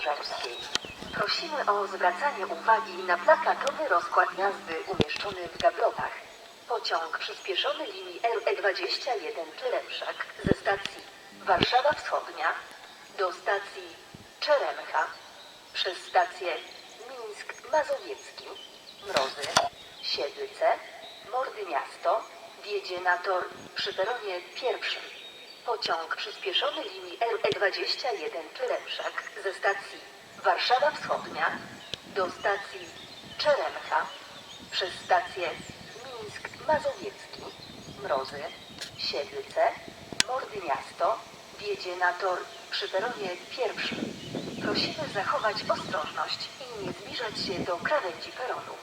Rzeczskiej. Prosimy o zwracanie uwagi na plakatowy rozkład jazdy umieszczony w gablotach. Pociąg przyspieszony linii RE21 Czeremszak ze stacji Warszawa Wschodnia do stacji Czeremcha przez stację Mińsk Mazowiecki, Mrozy, Siedlce, Mordy Miasto wjedzie na tor przy peronie pierwszym. Pociąg przyspieszony linii RE21 Czeremszak ze stacji Warszawa Wschodnia do stacji Czeremcha przez stację Mińsk Mazowiecki, Mrozy, Siedlce, Mordy Miasto wjedzie na tor przy peronie pierwszym. Prosimy zachować ostrożność i nie zbliżać się do krawędzi peronu.